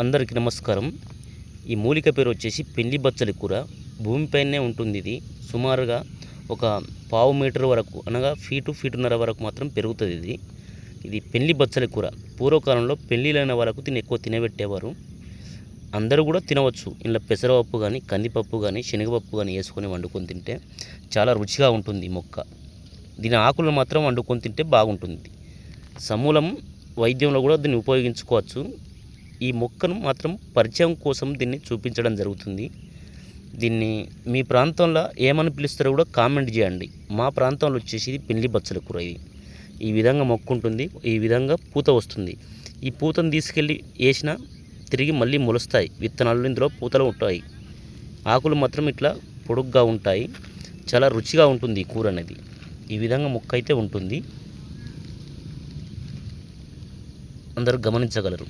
అందరికీ నమస్కారం. ఈ మూలిక పేరు వచ్చేసి పెళ్ళి బచ్చలి కూర. భూమిపైనే ఉంటుంది ఇది. సుమారుగా ఒక పావు మీటర్ వరకు అనగా ఫీటు ఫీటున్నర వరకు మాత్రం పెరుగుతుంది ఇది. ఇది పెళ్ళి బచ్చలి కూర. పూర్వకాలంలో పెళ్ళిళ్ళైన వాళ్ళకు దీన్ని ఎక్కువ తినబెట్టేవారు. అందరూ కూడా తినవచ్చు. ఇంట్లో పెసరపప్పు కానీ కందిపప్పు కానీ శనగపప్పు కానీ వేసుకొని వండుకొని తింటే చాలా రుచిగా ఉంటుంది మొక్క. దీని ఆకులు మాత్రం వండుకొని తింటే బాగుంటుంది. సమూలం వైద్యంలో కూడా దీన్ని ఉపయోగించుకోవచ్చు. ఈ మొక్కను మాత్రం పరిచయం కోసం దీన్ని చూపించడం జరుగుతుంది. దీన్ని మీ ప్రాంతంలో ఏమని పిలుస్తారో కూడా కామెంట్ చేయండి. మా ప్రాంతంలో వచ్చేసి ఇది పెళ్ళి బచ్చల కూర ఇది. ఈ విధంగా మొక్క ఉంటుంది ఈ విధంగా పూత వస్తుంది. ఈ పూతను తీసుకెళ్ళి వేసినా తిరిగి మళ్ళీ మొలుస్తాయి. విత్తనాలు ఇందులో పూతలు ఉంటాయి. ఆకులు మాత్రం ఇట్లా పొడుగ్గా ఉంటాయి. చాలా రుచిగా ఉంటుంది ఈ కూర అనేది. ఈ విధంగా మొక్క అయితే ఉంటుంది. అందరూ గమనించగలరు.